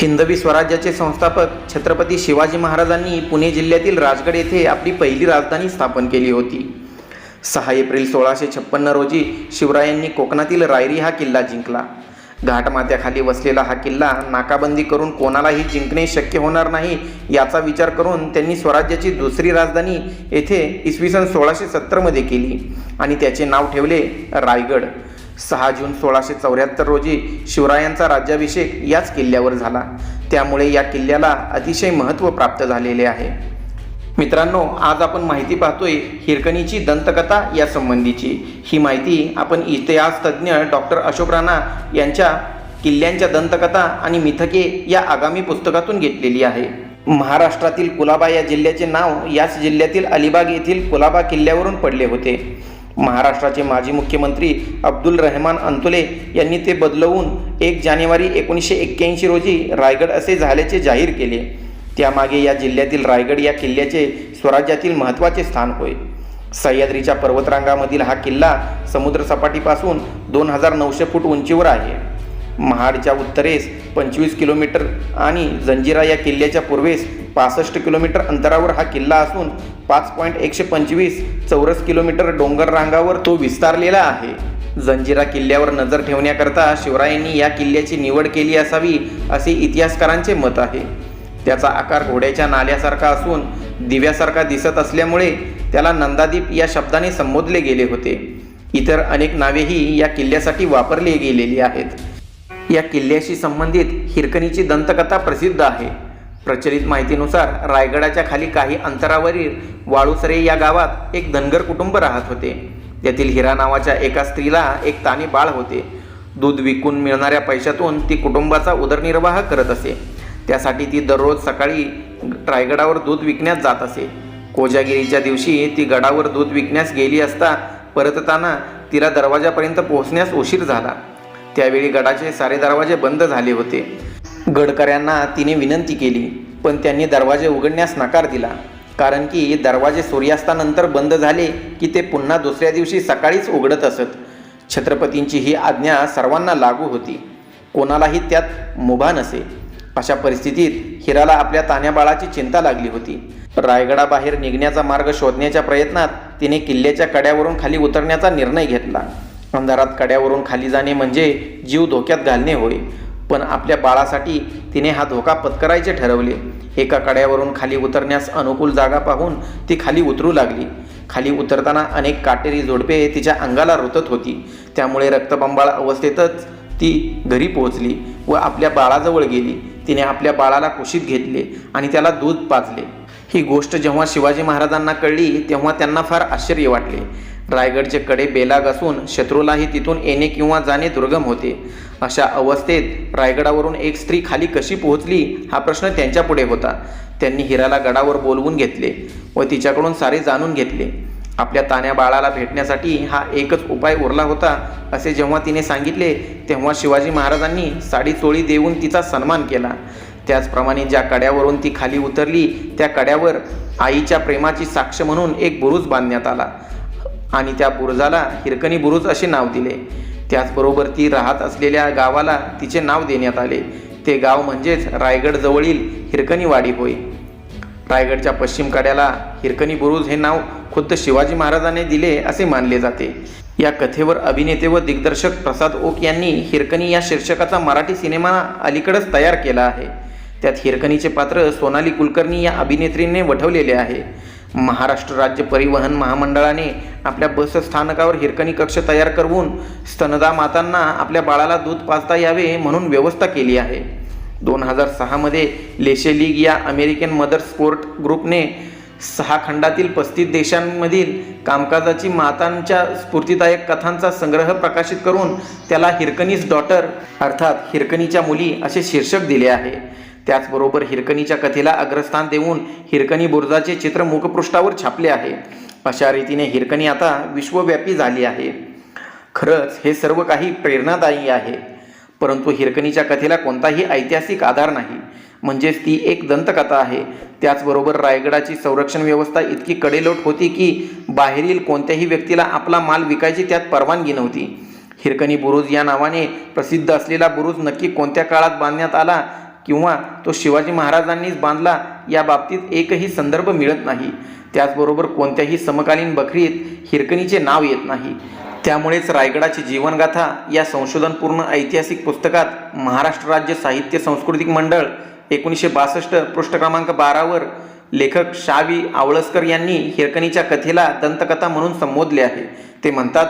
हिंदवी स्वराज्याचे संस्थापक छत्रपती शिवाजी महाराजांनी पुणे जिल्ह्यातील राजगड येथे आपली पहिली राजधानी स्थापन केली होती. सहा एप्रिल सोळाशे छप्पन्न रोजी शिवरायांनी कोकणातील रायरी हा किल्ला जिंकला. घाटमात्याखाली वसलेला हा किल्ला नाकाबंदी करून कोणालाही जिंकणे शक्य होणार नाही याचा विचार करून त्यांनी स्वराज्याची दुसरी राजधानी येथे इसवी सन सोळाशे सत्तरमध्ये केली आणि त्याचे नाव ठेवले रायगड. सहा जून सोळाशे चौऱ्याहत्तर रोजी शिवरायांचा राज्याभिषेक याच किल्ल्यावर झाला. त्यामुळे या किल्ल्याला अतिशय महत्त्व प्राप्त झालेले आहे. मित्रांनो आज आपण माहिती पाहतोय हिरकणीची दंतकथा या संबंधीची. ही माहिती आपण इतिहास तज्ज्ञ डॉक्टर अशोक राणा यांच्या किल्ल्यांच्या दंतकथा आणि मिथके या आगामी पुस्तकातून घेतलेली आहे. महाराष्ट्रातील कुलाबा या जिल्ह्याचे नाव याच जिल्ह्यातील अलिबाग येथील कुलाबा किल्ल्यावरून पडले होते. महाराष्ट्राचे माजी मुख्यमंत्री अब्दुल रहमान अंतुले यांनी ते बदलवून एक जानेवारी एकोणीसशे एक्क्याऐंशी रोजी रायगड असे झाल्याचे जाहीर केले. त्यामागे या जिल्ह्यातील रायगड या किल्ल्याचे स्वराज्यातील महत्त्वाचे स्थान होय. सह्याद्रीच्या पर्वतरांगामधील हा किल्ला समुद्रसपाटीपासून दोन हजार नऊशे फूट उंचीवर आहे. महाडच्या उत्तरेस पंचवीस किलोमीटर आणि जंजिरा या किल्ल्याच्या पूर्वेस पासष्ट किलोमीटर अंतरावर हा किल्ला असून पाच पॉईंट एकशे पंचवीस चौरस किलोमीटर डोंगर रांगावर तो विस्तारलेला आहे. जंजिरा किल्ल्यावर नजर ठेवण्याकरता शिवरायांनी या किल्ल्याची निवड केली असावी असे इतिहासकारांचे मत आहे. त्याचा आकार घोड्याच्या नाल्यासारखा असून दिव्यासारखा दिसत असल्यामुळे त्याला नंदादीप या शब्दाने संबोधले गेले होते. इतर अनेक नावेही या किल्ल्यासाठी वापरली गेलेली आहेत. या किल्ल्याशी संबंधित हिरकणीची दंतकथा प्रसिद्ध आहे. प्रचलित माहितीनुसार रायगडाच्या खाली काही अंतरावरील वाळुसरे या गावात एक धनगर कुटुंब राहत होते. त्यातील हिरा नावाच्या एका स्त्रीला एक ताने बाळ होते. दूध विकून मिळणाऱ्या पैशातून ती कुटुंबाचा उदरनिर्वाह करत असे. त्यासाठी ती दररोज सकाळी रायगडावर दूध विकण्यास जात असे. कोजागिरीच्या दिवशी ती गडावर दूध विकण्यास गेली असता परतताना तिला दरवाजापर्यंत पोहोचण्यास उशीर झाला. त्यावेळी गडाचे सारे दरवाजे बंद झाले होते. गडकऱ्यांना तिने विनंती केली पण त्यांनी दरवाजे उघडण्यास नकार दिला. कारण की दरवाजे सूर्यास्तानंतर बंद झाले की ते पुन्हा दुसऱ्या दिवशी सकाळीच उघडत असत. छत्रपतींची ही आज्ञा सर्वांना लागू होती. कोणालाही त्यात मुभा नसे. अशा परिस्थितीत हिराला आपल्या तान्याबाळाची चिंता लागली होती. रायगडाबाहेर निघण्याचा मार्ग शोधण्याच्या प्रयत्नात तिने किल्ल्याच्या कड्यावरून खाली उतरण्याचा निर्णय घेतला. अंधारात कड्यावरून खाली जाणे म्हणजे जीव धोक्यात घालणे होय. पण आपल्या बाळासाठी तिने हा धोका पत्करायचे ठरवले. एका कड्यावरून खाली उतरण्यास अनुकूल जागा पाहून ती खाली उतरू लागली. खाली उतरताना अनेक काटेरी जोडपे तिच्या अंगाला रुतत होती. त्यामुळे रक्तबंबाळ अवस्थेतच ती घरी पोहोचली व आपल्या बाळाजवळ गेली. तिने आपल्या बाळाला कुशीत घेतले आणि त्याला दूध पाजले. ही गोष्ट जेव्हा शिवाजी महाराजांना कळली तेव्हा त्यांना फार आश्चर्य वाटले. रायगडचे कडे बेलाग असून शत्रूलाही तिथून येणे किंवा जाणे दुर्गम होते. अशा अवस्थेत रायगडावरून एक स्त्री खाली कशी पोहोचली हा प्रश्न त्यांच्यापुढे होता. त्यांनी हिराला गडावर बोलवून घेतले व तिच्याकडून सारे जाणून घेतले. आपल्या ताण्या बाळाला भेटण्यासाठी हा एकच उपाय उरला होता असे जेव्हा तिने सांगितले तेव्हा शिवाजी महाराजांनी साडी चोळी देऊन तिचा सन्मान केला. त्याचप्रमाणे ज्या कड्यावरून ती खाली उतरली त्या कड्यावर आईच्या प्रेमाची साक्ष म्हणून एक बुरुज बांधण्यात आला. आणि त्या बुरुजाला हिरकणी बुरुज असे नाव दिले. त्याचबरोबर ती राहत असलेल्या गावाला तिचे नाव देण्यात आले. ते गाव म्हणजेच रायगडजवळील हिरकणीवाडी होय. रायगडच्या पश्चिम कड्याला हिरकणी बुरुज हे नाव खुद्द शिवाजी महाराजांनी दिले असे मानले जाते. या कथेवर अभिनेते व दिग्दर्शक प्रसाद ओक यांनी हिरकणी या शीर्षकाचा मराठी सिनेमा अलीकडच तयार केला आहे. त्यात हिरकणीचे पात्र सोनाली कुलकर्णी या अभिनेत्रीने वठवलेले आहे. महाराष्ट्र राज्य परिवहन महामंडळाने आपल्या बस स्थानकावर हिरकणी कक्ष तयार करून स्तनदा मातांना आपल्या बाळाला दूध पाजता यावे म्हणून व्यवस्था केली आहे. दोन हजार सहामध्ये लेशे लीग या अमेरिकन मदर स्पोर्ट ग्रुपने सहा खंडातील पस्तीस देशांमधील कामकाजाची मातांच्या स्फूर्तिदायक कथांचा संग्रह प्रकाशित करून त्याला हिरकनीज डॉटर अर्थात हिरकणीच्या मुली असे शीर्षक दिले आहे. त्याचबरोबर हिरकणीच्या कथेला अग्रस्थान देऊन हिरकणी बुर्जाचे चित्र मुखपृष्ठावर छापले आहे. अशा रीतीने हिरकणी आता विश्वव्यापी झाली आहे. खरंच हे सर्व काही प्रेरणादायी आहे. परंतु हिरकणीच्या कथेला कोणताही ऐतिहासिक आधार नाही. म्हणजेच ती एक दंतकथा आहे. त्याचबरोबर रायगडाची संरक्षण व्यवस्था इतकी कडेलोट होती की बाहेरील कोणत्याही व्यक्तीला आपला माल विकायची त्यात परवानगी नव्हती. हिरकणी बुरुज या नावाने प्रसिद्ध असलेला बुरुज नक्की कोणत्या काळात बांधण्यात आला किंवा तो शिवाजी महाराजांनीच बांधला या बाबतीत एकही संदर्भ मिळत नाही. त्याचबरोबर कोणत्याही समकालीन बखरीत हिरकणीचे नाव येत नाही. त्यामुळेच रायगडाची जीवनगाथा या संशोधनपूर्ण ऐतिहासिक पुस्तकात महाराष्ट्र राज्य साहित्य सांस्कृतिक मंडळ एकोणीसशे बासष्ट पृष्ठ क्रमांक बारावर लेखक शावी आवळसकर यांनी हिरकणीच्या कथेला दंतकथा म्हणून संबोधले आहे. ते म्हणतात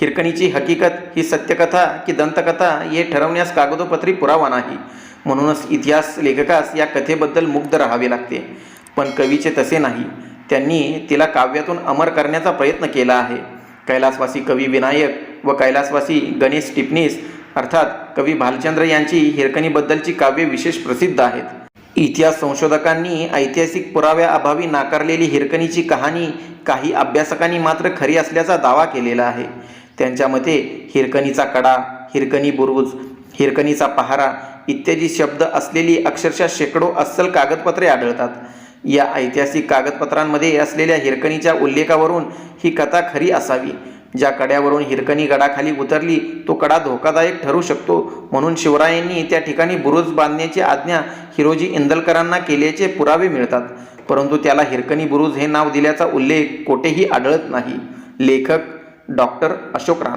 हिरकणीची हकीकत ही सत्यकथा की दंतकथा हे ठरवण्यास कागदोपत्री पुरावा नाही. म्हणूनच इतिहास लेखकास या कथेबद्दल मुग्ध राहावे लागते. पण कवीचे तसे नाही. त्यांनी तिला काव्यातून अमर करण्याचा प्रयत्न केला आहे. कैलासवासी कवी विनायक व कैलासवासी गणेश टिपणीस अर्थात कवी भालचंद्र यांची हिरकणीबद्दलची काव्ये विशेष प्रसिद्ध आहेत. इतिहास संशोधकांनी ऐतिहासिक पुराव्याअभावी नाकारलेली हिरकणीची कहाणी काही अभ्यासकांनी मात्र खरी असल्याचा दावा केलेला आहे. त्यांच्या मते हिरकणीचा कडा हिरकणी बुरुज हिरकणीचा पहारा इत्यादी शब्द असलेली अक्षरशः शेकडो अस्सल कागदपत्रे आढळतात. या ऐतिहासिक कागदपत्रांमध्ये असलेल्या हिरकणीच्या उल्लेखावरून ही कथा खरी असावी. ज्या कड्यावरून हिरकणी गडाखाली उतरली तो कडा धोकादायक ठरू शकतो म्हणून शिवरायांनी त्या ठिकाणी बुरुज बांधण्याची आज्ञा हिरोजी इंदलकरांना केल्याचे पुरावे मिळतात. परंतु त्याला हिरकणी बुरुज हे नाव दिल्याचा उल्लेख कोठेही आढळत नाही. लेखक डॉक्टर अशोक राणा.